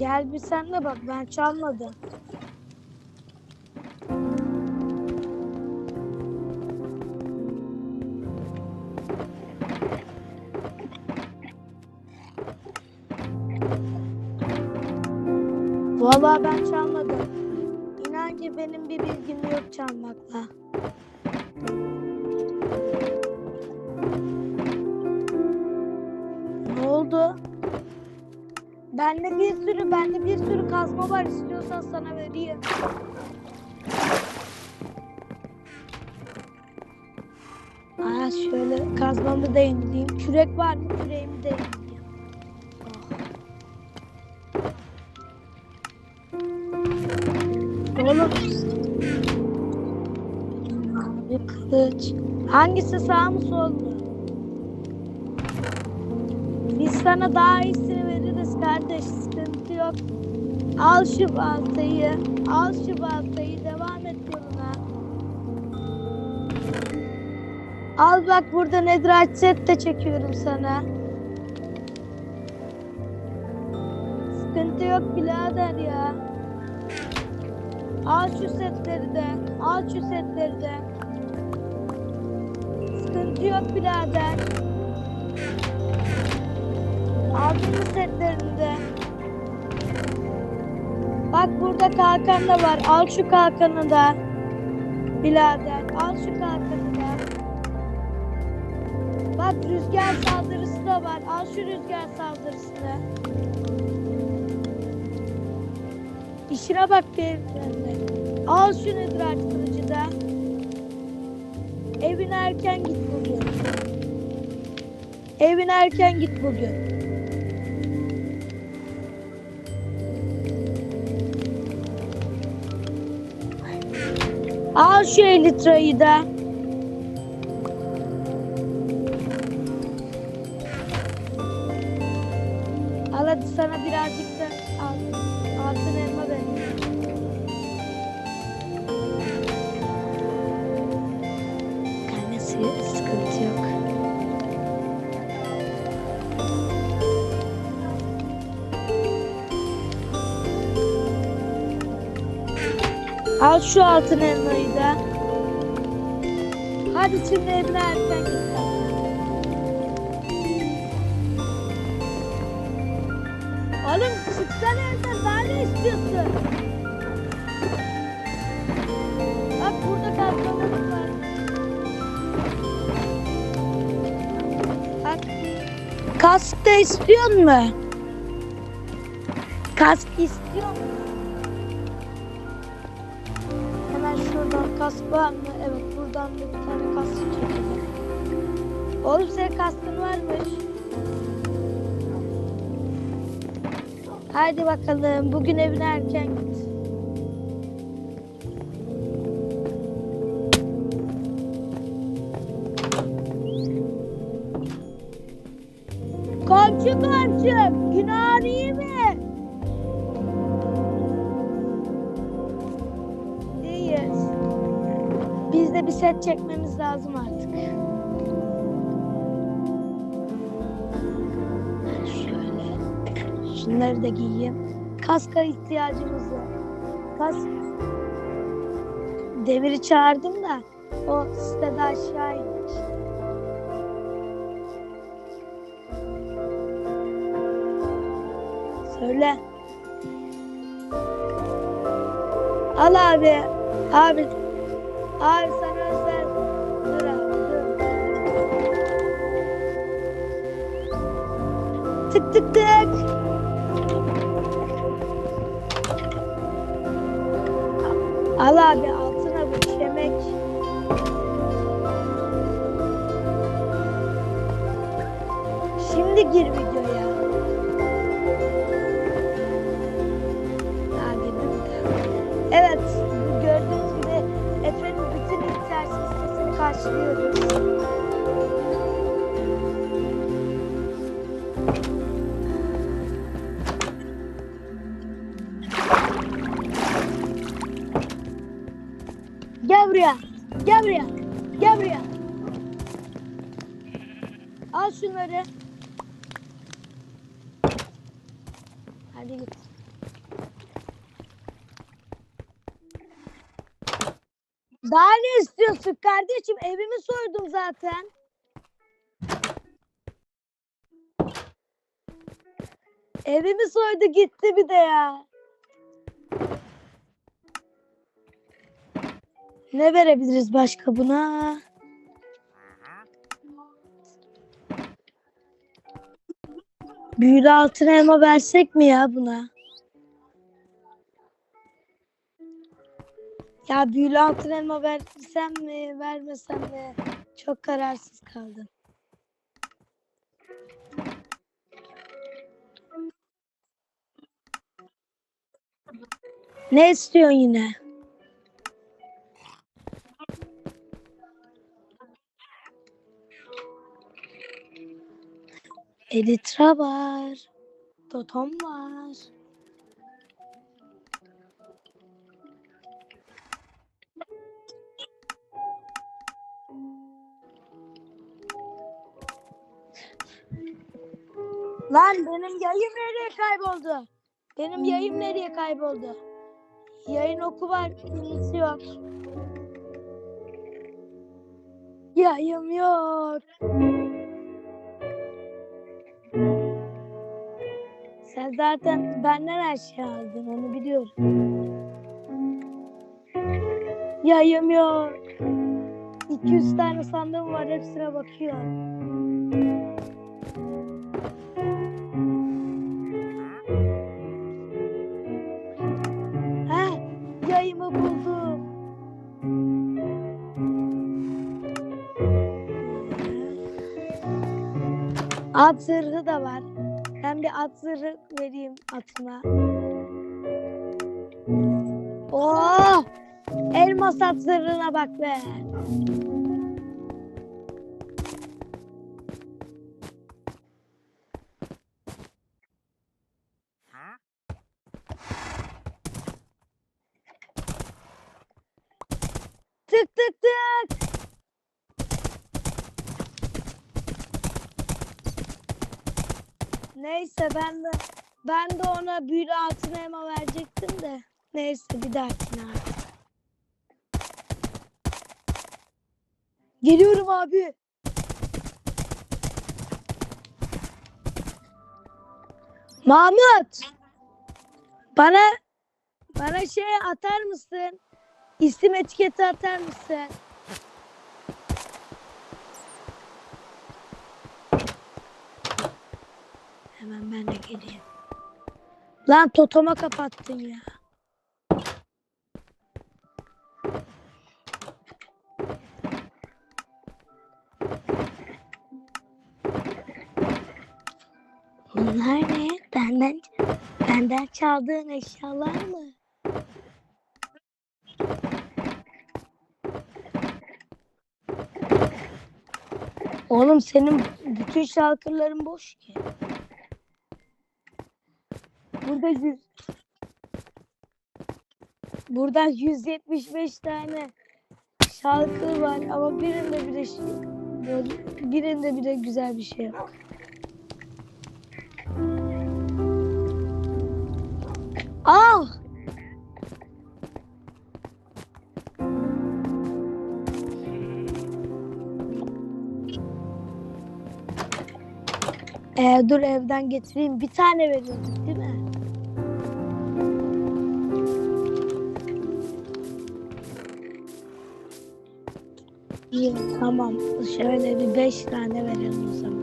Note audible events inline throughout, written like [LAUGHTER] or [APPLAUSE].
Gel bir sen de bak ben çalmadım. Vallahi ben çalmadım. İnan ki benim bir bilgim yok çalmakla. Bende bir sürü, bende bir sürü kazma var. İstiyorsan sana vereyim. Aa şöyle kazmamı da yenileyim. Kürek var mı? Küreğimi de yenileyim. Oğlum. Abi kılıç. Hangisi sağ mı sol mu? Biz sana daha veririz kardeş. Sıkıntı yok. Al şu baltayı. Al şu baltayı. Devam et yoluna. Al bak burada Nedraç set de çekiyorum sana. Sıkıntı yok birader ya. Al şu setleri de. Al şu setleri de. Sıkıntı yok birader. Aldın setlerini de. Bak burada kalkan da var. Al şu kalkanı da. Birader al şu kalkanı da. Bak rüzgar saldırısı da var. Al şu rüzgar saldırısını. İşine bak benimle. Al şu nedir kılıcı da. Evine erken git bugün. Evine erken git bugün. Al şu elitrayı da. Al hadi sana birazcık da al. Altın elma vereyim. Gelmesi sıkıntı yok. Al şu altın elmayı da. Hadi şimdi. Oğlum çıksana evden daha ne istiyorsun? Bak burada kalkamız var. Bak. Kask da istiyor mu? Kask istiyor mu? Hemen şuradan kask var mı? Evet buradan da bir tane kask çekelim. Oğlum senin kaskın varmış. Haydi bakalım bugün evine erken git. Komşu komşu günah iyi mi? Set çekmemiz lazım artık. Şöyle. Şunları da giyeyim. Kaska ihtiyacımız var. Kas. Demir'i çağırdım da o sitede aşağı inmiş. Söyle. Al abi. Abi. Abi sana Tık tık tık. Al abi altına bu yemek. Şimdi gir videoya. Evet, gördüğünüz gibi Efe'nin bütün ihtiyaç listesini karşılıyoruz. Gel buraya. Gel buraya. Gel buraya. Al şunları. Hadi git. Daha ne istiyorsun kardeşim? Evimi soydum zaten. Evimi soydu gitti bir de ya. Ne verebiliriz başka buna? Büyülü altın elma versek mi ya buna? Ya büyülü altın elma versem mi, vermesem mi? Çok kararsız kaldım. Ne istiyorsun yine? Elitra var. Totom var. Lan benim yayım nereye kayboldu? Benim yayım nereye kayboldu? Yayın oku var, ilgisi yok. Yayım yok. Sen zaten benden her şeyi aldın, onu biliyorum. Yayım yok. 200 tane sandığım var, hepsine bakıyorum. Ha, yayımı buldum. At zırhı da var. Ben bir at zırhı vereyim atına. Oo! Elmas at zırhına bak be. Tık tık tık. Neyse ben de ben de ona büyülü altın elma verecektim de. Neyse bir dahakine artık. Geliyorum abi. Mahmut. Bana bana şey atar mısın? İsim etiketi atar mısın? Hemen ben de geleyim. Lan totoma kapattın ya. Bunlar ne? Benden benden çaldığın eşyalar mı? Oğlum senin bütün şalkırların boş ki. Burada yüz... Burada 175 tane şalkır var ama birinde bile şey, birinde bile güzel bir şey yok. Ah! Ee, dur evden getireyim. Bir tane veriyorduk değil mi? İyi, tamam. Şöyle bir beş tane verelim o zaman.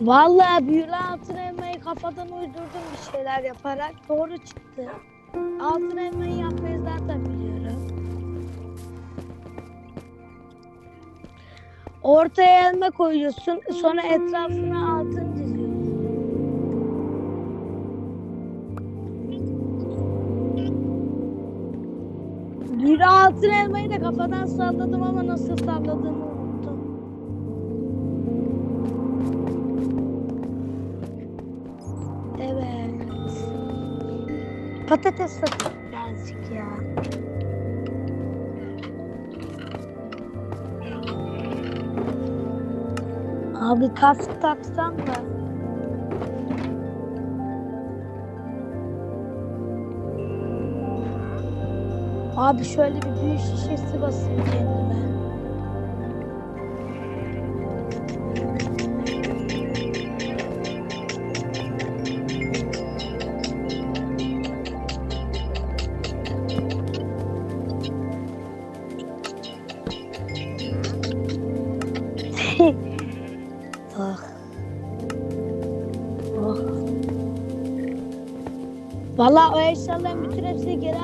Vallahi büyülü altın elmayı kafadan uydurdum bir şeyler yaparak. Doğru çıktı. Altın elmayı yapmayı zaten biliyorum. Ortaya elma koyuyorsun. Sonra etrafına altın Büyülü altın elmayı da kafadan salladım ama nasıl salladığımı unuttum. Evet. Patates satayım birazcık ya. Abi kask taksam da. Abi şöyle bir büyü şişesi basayım kendime. ah. [LAUGHS] Oh. Vallahi o eşyaların bütün hepsini geri